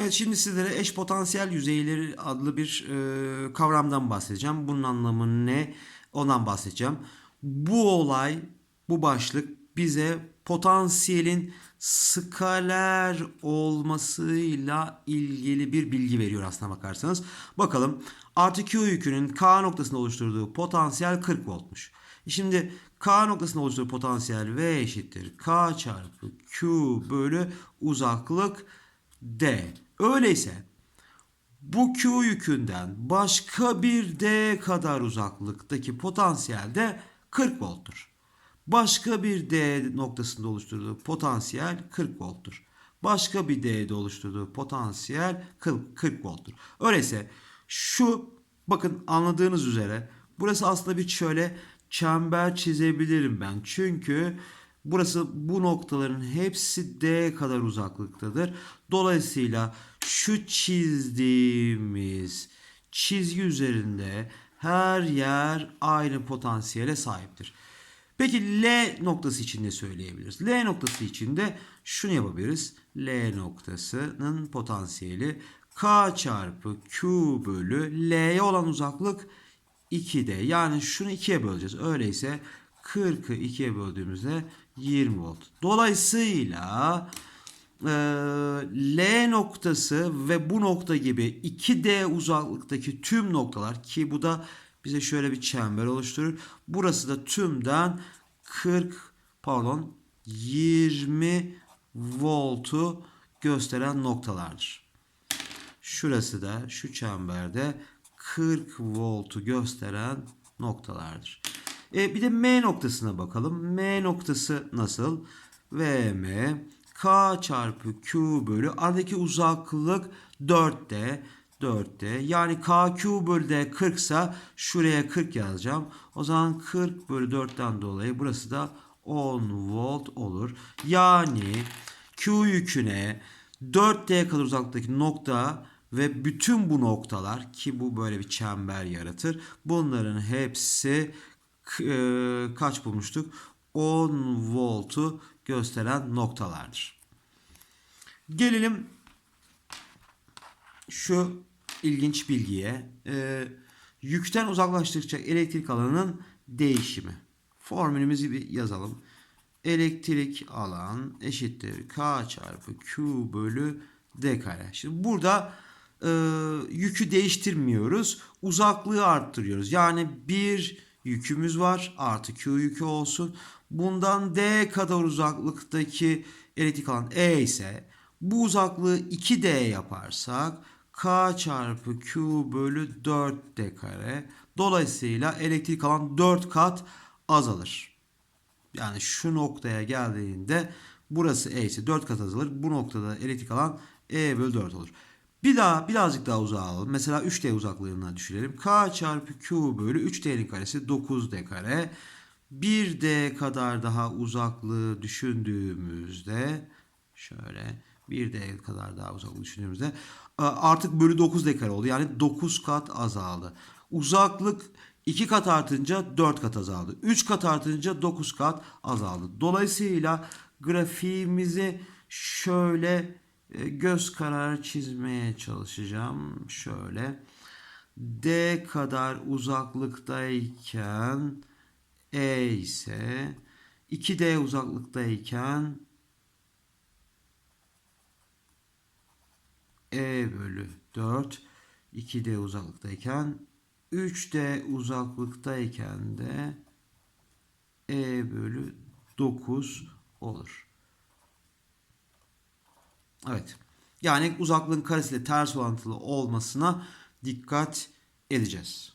Evet şimdi sizlere eş potansiyel yüzeyleri adlı bir e, kavramdan bahsedeceğim. Bunun anlamı ne? Ondan bahsedeceğim. Bu olay, bu başlık bize potansiyelin skaler olmasıyla ilgili bir bilgi veriyor aslına bakarsanız. Bakalım artı Q yükünün K noktasında oluşturduğu potansiyel 40 voltmuş. Şimdi K noktasında oluşturduğu potansiyel V eşittir K çarpı Q bölü uzaklık D. Öyleyse bu Q yükünden başka bir D kadar uzaklıktaki potansiyel de 40 volttur. Başka bir D noktasında oluşturduğu potansiyel 40 volttur. Başka bir D'de oluşturduğu potansiyel 40, 40 volttur. Öyleyse şu bakın anladığınız üzere burası aslında bir şöyle çember çizebilirim ben. Çünkü burası bu noktaların hepsi D kadar uzaklıktadır. Dolayısıyla şu çizdiğimiz çizgi üzerinde her yer aynı potansiyele sahiptir. Peki L noktası için ne söyleyebiliriz? L noktası için de şunu yapabiliriz. L noktasının potansiyeli K çarpı Q bölü L'ye olan uzaklık 2D. Yani şunu 2'ye böleceğiz. Öyleyse 40'ı 2'ye böldüğümüzde 20 volt. Dolayısıyla e, L noktası ve bu nokta gibi 2D uzaklıktaki tüm noktalar ki bu da bize şöyle bir çember oluşturur. Burası da tümden 40 pardon 20 voltu gösteren noktalardır. Şurası da şu çemberde 40 voltu gösteren noktalardır. E, bir de M noktasına bakalım. M noktası nasıl? VM K çarpı Q bölü aradaki uzaklık 4D. 4D. Yani KQ bölü D 40 ise şuraya 40 yazacağım. O zaman 40 bölü 4'ten dolayı burası da 10 volt olur. Yani Q yüküne 4D kadar uzaklıktaki nokta ve bütün bu noktalar ki bu böyle bir çember yaratır. Bunların hepsi e, kaç bulmuştuk? 10 voltu gösteren noktalardır. Gelelim şu ilginç bilgiye. E, yükten uzaklaştıkça elektrik alanının değişimi. Formülümüzü bir yazalım. Elektrik alan eşittir K çarpı Q bölü D kare. Şimdi burada e, yükü değiştirmiyoruz. Uzaklığı arttırıyoruz. Yani bir yükümüz var. Artı Q yükü olsun. Bundan D kadar uzaklıktaki elektrik alan E ise bu uzaklığı 2D yaparsak K çarpı Q bölü 4D kare. Dolayısıyla elektrik alan 4 kat azalır. Yani şu noktaya geldiğinde burası E ise 4 kat azalır. Bu noktada elektrik alan E bölü 4 olur. Bir daha birazcık daha uzağa alalım. Mesela 3D uzaklığına düşürelim. K çarpı Q bölü 3D'nin karesi 9D kare. 1D kadar daha uzaklığı düşündüğümüzde şöyle 1D kadar daha uzaklığı düşündüğümüzde artık bölü 9D kare oldu. Yani 9 kat azaldı. Uzaklık 2 kat artınca 4 kat azaldı. 3 kat artınca 9 kat azaldı. Dolayısıyla grafiğimizi şöyle e, göz kararı çizmeye çalışacağım. Şöyle D kadar uzaklıktayken E ise 2D uzaklıktayken E bölü 4 2D uzaklıktayken 3D uzaklıktayken de E bölü 9 olur. Evet. Yani uzaklığın karesiyle ters orantılı olmasına dikkat edeceğiz.